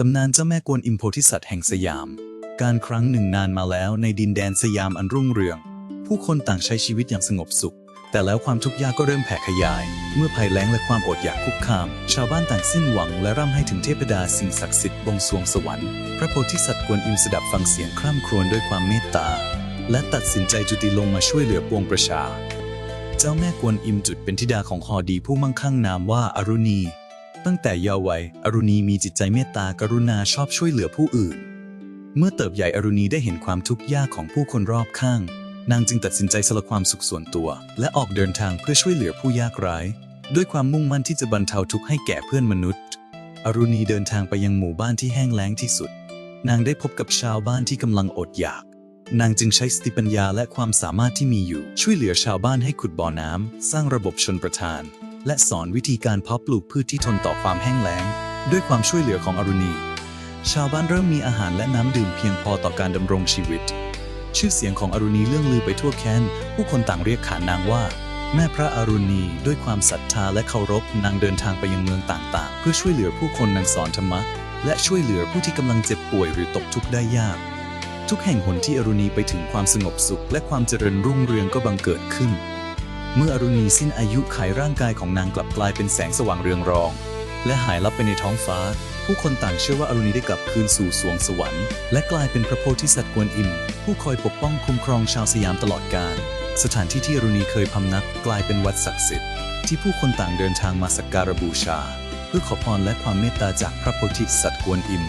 ตำนานเจ้าแม่กวนอิมโพธิสัตว์แห่งสยาม การครั้งหนึ่งนานมาแล้วในดินแดนสยามอันรุ่งเรือง ผู้คนต่างใช้ชีวิตอย่างสงบสุข แต่แล้วความทุกข์ยากก็เริ่มแผ่ขยาย เมื่อภัยแล้งและความอดอยากคุกคาม ชาวบ้านต่างสิ้นหวังและร่ำให้ถึงเทพดาสิ่งศักดิ์สิทธิ์บงสวงสวรรค์ พระโพธิสัตว์กวนอิมสดับฟังเสียงคร่ำครวญด้วยความเมตตา และตัดสินใจจุติลงมาช่วยเหลือปวงประชา เจ้าแม่กวนอิมจุดเป็นธิดาของฮอดีผู้มั่งคั่งนามว่าอรุณี ตั้งแต่เยาว์วัยอรุณีมีจิตใจเมตตากรุณาชอบช่วยเหลือผู้อื่น เมื่อเติบใหญ่อรุณีได้เห็นความทุกข์ยากของผู้คนรอบข้าง นางจึงตัดสินใจสละความสุขส่วนตัว และออกเดินทางเพื่อช่วยเหลือผู้ยากไร้ด้วยความมุ่งมั่นที่จะบรรเทาทุกข์ให้แก่เพื่อนมนุษย์ อรุณีเดินทางไปยังหมู่บ้านที่แห้งแล้งที่สุด นางได้พบกับชาวบ้านที่กำลังอดอยาก นางจึงใช้สติปัญญาและความสามารถที่มีอยู่ ช่วยเหลือชาวบ้านให้ขุดบ่อน้ำสร้างระบบชนประทาน และสอนวิธีการเพาะปลูกพืชที่ทนต่อความแห้งแล้ง ด้วยความช่วยเหลือของอรุณี ชาวบ้านเริ่มมีอาหารและน้ำดื่มเพียงพอต่อการดำรงชีวิต ชื่อเสียงของอรุณีเลื่องลือไปทั่วแค้น ผู้คนต่างเรียกขานนางว่า แม่พระอรุณีด้วยความศรัทธาและเคารพนางเดินทางไปยังเมืองต่าง ๆ เพื่อช่วยเหลือผู้คนนางสอนธรรมะ และช่วยเหลือผู้ที่กำลังเจ็บป่วยหรือตกทุกข์ได้ยาก ทุกแห่งหนที่อรุณีไปถึงความสงบสุข และความเจริญรุ่งเรืองก็บังเกิดขึ้น เมื่ออรุณีสิ้นอายุไขร่างกายของนางกลับกลายเป็นแสงสว่างเรืองรอง และหายลับไปในท้องฟ้า ผู้คนต่างเชื่อว่าอรุณีได้กลับคืนสู่สวงสวรรค์ และกลายเป็นพระโพธิสัตว์กวนอิม ผู้คอยปกป้องคุ้มครองชาวสยามตลอดกาลสถานที่ที่อรุณีเคยพำนักกลายเป็นวัดศักดิ์สิทธิ์ที่ผู้คนต่างเดินทางมาสักการะบูชา เพื่อขอพรและความเมตตาจากพระโพธิสัตว์กวนอิม